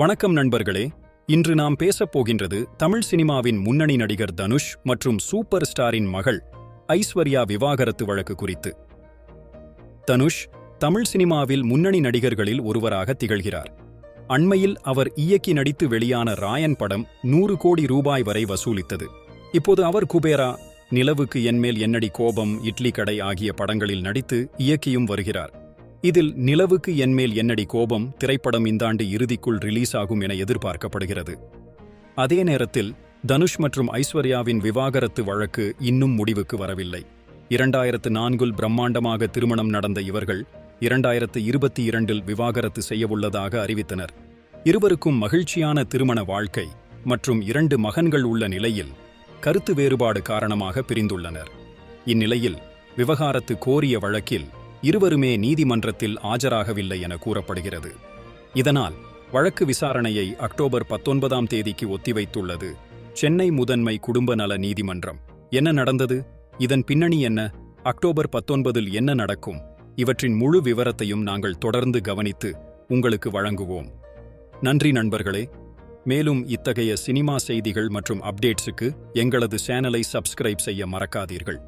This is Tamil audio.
வணக்கம் நண்பர்களே. இன்று நாம் பேசப் போகின்றது தமிழ் சினிமாவின் முன்னணி நடிகர் தனுஷ் மற்றும் சூப்பர் ஸ்டாரின் மகள் ஐஸ்வர்யா விவாகரத்து வழக்கு குறித்து. தனுஷ் தமிழ் சினிமாவில் முன்னணி நடிகர்களில் ஒருவராக திகழ்கிறார். அண்மையில் அவர் இயக்கி நடித்து வெளியான ராயன் படம் நூறு கோடி ரூபாய் வரை வசூலித்தது. இப்போது அவர் குபேரா நிலவுக்கு என்மேல் என்னடி கோபம் இட்லி கடை ஆகிய படங்களில் நடித்து இயக்கியும் வருகிறார். இதில் நிலவுக்கு என்மேல் என்னடி கோபம்? திரைப்படம் இந்த ஆண்டு இறுதிக்குள் ரிலீஸ் ஆகும் என எதிர்பார்க்கப்படுகிறது. அதே நேரத்தில் தனுஷ் மற்றும் ஐஸ்வர்யாவின் விவாகரத்து வழக்கு இன்னும் முடிவுக்கு வரவில்லை. இரண்டாயிரத்து நான்கில் பிரம்மாண்டமாக திருமணம் நடந்த இவர்கள் இரண்டாயிரத்து இருபத்தி இரண்டில் விவாகரத்து செய்யவுள்ளதாக அறிவித்தனர். இருவருக்கும் மகிழ்ச்சியான திருமண வாழ்க்கை மற்றும் இரண்டு மகன்கள் உள்ள நிலையில் கருத்து வேறுபாடு காரணமாக பிரிந்துள்ளனர். இந்நிலையில் விவகாரத்து கோரிய வழக்கில் இருவருமே நீதிமன்றத்தில் ஆஜராகவில்லை என கூறப்படுகிறது. இதனால் வழக்கு விசாரணையை அக்டோபர் பத்தொன்பதாம் தேதிக்கு ஒத்திவைத்துள்ளது சென்னை முதன்மை குடும்ப நல நீதிமன்றம். என்ன நடந்தது? இதன் பின்னணி என்ன? அக்டோபர் பத்தொன்பதில் என்ன நடக்கும்? இவற்றின் முழு விவரத்தையும் நாங்கள் தொடர்ந்து கவனித்து உங்களுக்கு வழங்குவோம். நன்றி நண்பர்களே. மேலும் இத்தகைய சினிமா செய்திகள் மற்றும் அப்டேட்ஸுக்கு எங்களது சேனலை சப்ஸ்கிரைப் செய்ய மறக்காதீர்கள்.